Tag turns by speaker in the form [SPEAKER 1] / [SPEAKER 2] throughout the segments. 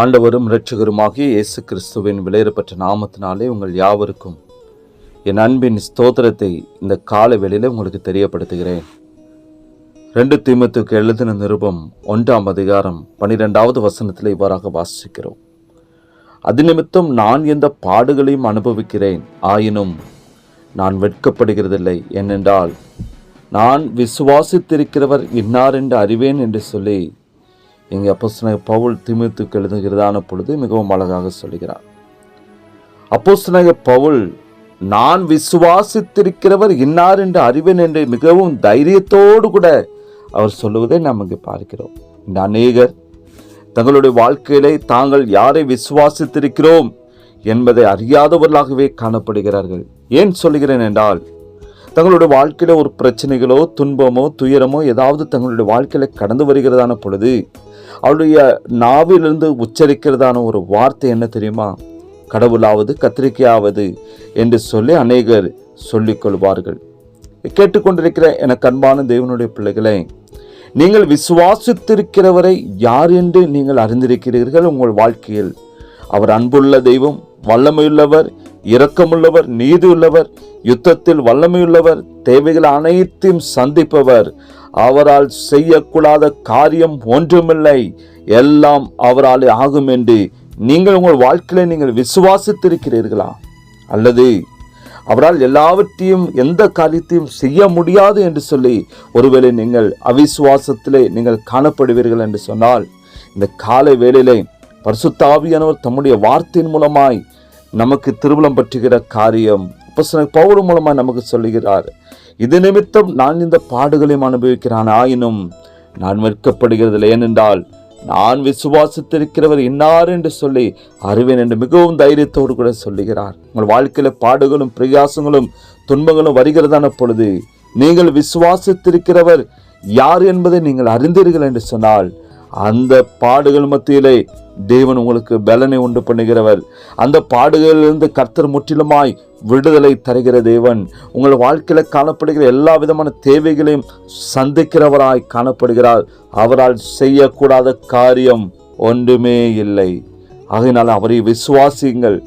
[SPEAKER 1] ஆண்டவரும் இரட்சகருமாகிய இயேசு கிறிஸ்துவின் விலையேறப்பட்ட நாமத்தினாலே உங்கள் யாவருக்கும் என் அன்பின் ஸ்தோத்திரத்தை இந்த கால வேளையில் உங்களுக்கு தெரியப்படுத்துகிறேன். ரெண்டு தீமத்துக்கு எழுதின நிருபம் ஒன்றாம் அதிகாரம் பனிரெண்டாவது வசனத்தில் இவ்வாறாக வாசிக்கிறோம். அது நிமித்தம் நான் எந்த பாடுகளையும் அனுபவிக்கிறேன். ஆயினும் நான் வெட்கப்படுகிறதில்லை. ஏனென்றால் நான் விசுவாசித்திருக்கிறவர் இன்னார் என்று அறிவேன் என்று சொல்லி இங்கே அப்போஸ்தலனாகிய பவுல் திமுத்துக்கு எழுதுகிறதான பொழுது மிகவும் அழகாக சொல்கிறார் அப்போஸ்தனக பவுல் நான் விசுவாசித்திருக்கிறவர் இன்னார் என்று அறிவேன் என்று மிகவும் தைரியத்தோடு கூட அவர் சொல்லுவதை நாம் இங்கே பார்க்கிறோம். இந்த அநேகர் தங்களுடைய வாழ்க்கையிலே தாங்கள் யாரை விசுவாசித்திருக்கிறோம் என்பதை அறியாதவர்களாகவே காணப்படுகிறார்கள். ஏன் சொல்கிறேன் என்றால் தங்களுடைய வாழ்க்கையில ஒரு பிரச்சனைகளோ துன்பமோ துயரமோ ஏதாவது தங்களுடைய வாழ்க்கையில கடந்து வருகிறதான பொழுது அவருடைய நாவிலிருந்து உச்சரிக்கிறதான ஒரு வார்த்தை என்ன தெரியுமா? கடவுளாவது கத்திரிக்கையாவது என்று சொல்லி அநேகர் சொல்லிக் கொள்வார்கள். கேட்டுக்கொண்டிருக்கிற எனக்கு அன்பான தேவனுடைய பிள்ளைகளை நீங்கள் விசுவாசித்திருக்கிறவரை யார் என்று நீங்கள் அறிந்திருக்கிறீர்கள் உங்கள் வாழ்க்கையில்? அவர் அன்புள்ள தெய்வம் வல்லமையுள்ளவர் இரக்கமுள்ளவர் நீதியுள்ளவர் யுத்தத்தில் வல்லமையுள்ளவர் தேவைகள் அனைத்தையும் சந்திப்பவர். அவரால் செய்யக்கூடாத காரியம் ஒன்றுமில்லை. எல்லாம் அவரால் ஆகும் என்று நீங்கள் உங்கள் வாழ்க்கையில நீங்கள் விசுவாசித்திருக்கிறீர்களா? அல்லது அவரால் எல்லாவற்றையும் எந்த காரியத்தையும் செய்ய முடியாது என்று சொல்லி ஒருவேளை நீங்கள் அவிசுவாசத்திலே நீங்கள் காணப்படுவீர்கள் என்று சொன்னால் இந்த காலை வேளையிலே பரிசுத்தாவியானவர் தம்முடைய வார்த்தையின் மூலமாய் நமக்கு திருவிழம் பற்றுகிற காரியம். அப்போஸ்தலன் பவுல் மூலமாக நமக்கு சொல்லுகிறார் இது நிமித்தம் நான் இந்த பாடுகளையும் அனுபவிக்கிறான். ஆயினும் நான் வெட்கப்படுகிறதில்லை. ஏனென்றால் நான் விசுவாசித்திருக்கிறவர் இன்னார் என்று சொல்லி அறிவேன் என்று மிகவும் தைரியத்தோடு கூட சொல்லுகிறார். உங்கள் வாழ்க்கையில் பாடுகளும் பிரயாசங்களும் துன்பங்களும் வருகிறதான பொழுது நீங்கள் விசுவாசித்திருக்கிறவர் யார் என்பதை நீங்கள் அறிந்தீர்கள் என்று சொன்னால் அந்த பாடுகள் மத்தியிலே தேவன் உங்களுக்கு பலனை உண்டு பண்ணுகிறவர். அந்த பாடுகளிலிருந்து கர்த்தர் முற்றிலுமாய் விடுதலை தருகிற தேவன். உங்கள் வாழ்க்கையில் காணப்படுகிற எல்லா விதமான தேவைகளையும் சந்திக்கிறவராய் காணப்படுகிறார். அவரால் செய்யக்கூடாத காரியம் ஒன்றுமே இல்லை. ஆகையினால் அவரை விசுவாசியுங்கள்.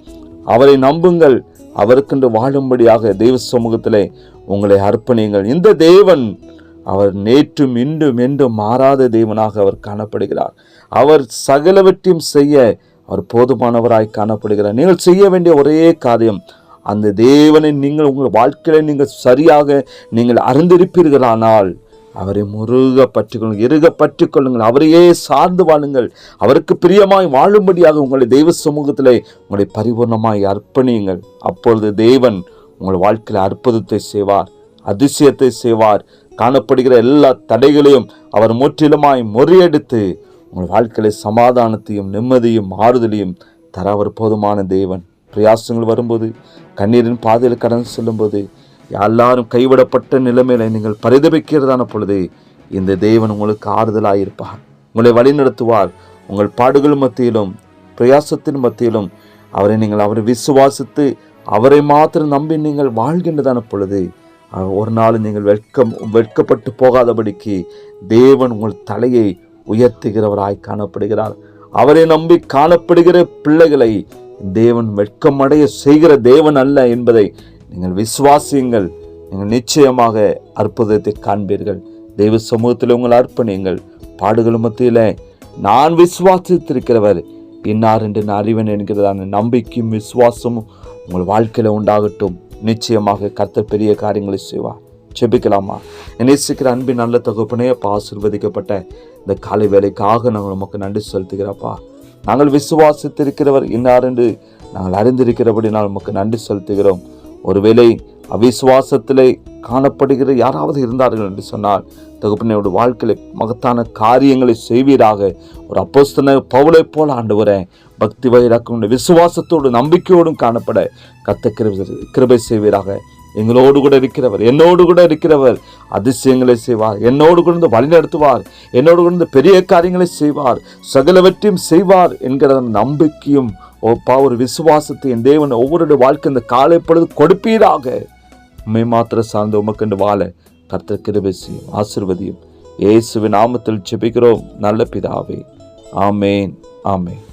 [SPEAKER 1] அவரை நம்புங்கள். அவருக்கென்று வாழும்படியாக தெய்வ சமூகத்திலே உங்களை அர்ப்பணியுங்கள். இந்த தேவன் அவர் நேற்றும் இன்றும் என்றும் மாறாத தேவனாக அவர் காணப்படுகிறார். அவர் சகலவற்றையும் செய்ய அவர் போதுமானவராய் காணப்படுகிறார். நீங்கள் செய்ய வேண்டிய ஒரே காரியம் அந்த தேவனை நீங்கள் உங்கள் வாழ்க்கையில நீங்கள் சரியாக நீங்கள் அறிந்திருப்பீர்களானால் அவரை முருக பற்றிக்கொள்ளுங்கள் இருக பற்றிக்கொள்ளுங்கள் அவரையே சார்ந்து வாழுங்கள். அவருக்கு பிரியமாய் வாழும்படியாக உங்களை தெய்வ சமூகத்திலே உங்களை பரிபூர்ணமாய் அர்ப்பணியுங்கள். அப்பொழுது தேவன் உங்கள் வாழ்க்கையில் அற்புதத்தை செய்வார் அதிசயத்தை செய்வார் காணப்படுகிற எல்லா தடைகளையும் அவர் முற்றிலுமாய் முறியடித்து உங்கள் வாழ்க்கையில சமாதானத்தையும் நிம்மதியும் ஆறுதலையும் தர அவர் போதுமான தேவன். பிரயாசங்கள் வரும்போது கண்ணீரின் பாதையில் கடன் செல்லும்போது எல்லாரும் கைவிடப்பட்ட நிலைமையில நீங்கள் பரிதபிக்கிறதான பொழுது இந்த தேவன் உங்களுக்கு ஆறுதலாயிருப்பார். உங்களை வழிநடத்துவார். உங்கள் பாடுகள் மத்தியிலும் பிரயாசத்தின் மத்தியிலும் அவரை நீங்கள் அவரை விசுவாசித்து அவரை மாத்திரம் நம்பி நீங்கள் வாழ்கின்றதான பொழுது ஒரு நாள் நீங்கள் வெட்கம் வெட்கப்பட்டு போகாதபடிக்கு தேவன் உங்கள் தலையை உயர்த்துகிறவராய் காணப்படுகிறார். அவரை நம்பி காணப்படுகிற பிள்ளைகளை தேவன் வெட்கமடைய செய்கிற தேவன் அல்ல என்பதை நீங்கள் விசுவாசியுங்கள். நீங்கள் நிச்சயமாக அற்புதத்தை காண்பீர்கள். தெய்வ சமூகத்தில் உங்கள் அர்ப்பணியுங்கள். பாடுகள் மத்தியில் நான் விசுவாசித்திருக்கிறவர். இன்னார் என்று நான் அறிவன் என்கிறதான நம்பிக்கையும் விசுவாசமும் உங்கள் வாழ்க்கையில் உண்டாகட்டும். நிச்சயமாக கர்த்தர் பெரிய காரியங்களை செய்வார். செபிக்கலாமா நேசிக்கிற அன்பின் நல்ல தகுப்பனே அப்பா ஆசிர்வதிக்கப்பட்ட இந்த காலை வேலைக்காக நாங்கள் நமக்கு நன்றி செலுத்துகிறப்பா நாங்கள் விசுவாசித்திருக்கிறவர் இன்னார் என்று நாங்கள் அறிந்திருக்கிறபடி நாங்கள் நமக்கு நன்றி செலுத்துகிறோம். ஒருவேளை அவிசுவாசத்திலே காணப்படுகிற யாராவது இருந்தார்கள் என்று சொன்னால் தகுப்பினையோட வாழ்க்கையில மகத்தான காரியங்களை செய்வீராக. ஒரு அப்போஸ்தன பவுளை போல ஆண்டு பக்தி வயிறாக்கும் விசுவாசத்தோடு நம்பிக்கையோடும் காணப்பட கத்த கிருபை கிருபை செய்வீராக. எங்களோடு கூட இருக்கிறவர் என்னோடு கூட இருக்கிறவர் அதிசயங்களை செய்வார். என்னோடு கூட இருந்து வழிநடத்துவார் என்னோடு கொண்டு இருந்து பெரிய காரியங்களை செய்வார். சகலவற்றையும் செய்வார் என்கிற நம்பிக்கையும் ஒப்பா ஒரு விசுவாசத்தை என் தேவன் ஒவ்வொரு வாழ்க்கை இந்த காலை பொழுது கொடுப்பீராக. உண்மை மாத்திர சார்ந்த உமக்கண்டு வாழ கர்த்தர் கிருபை செய்யும் ஆசிர்வதியும். இயேசுவின் நாமத்தில் செபிக்கிறோம் நல்ல பிதாவே. ஆமேன் ஆமேன்.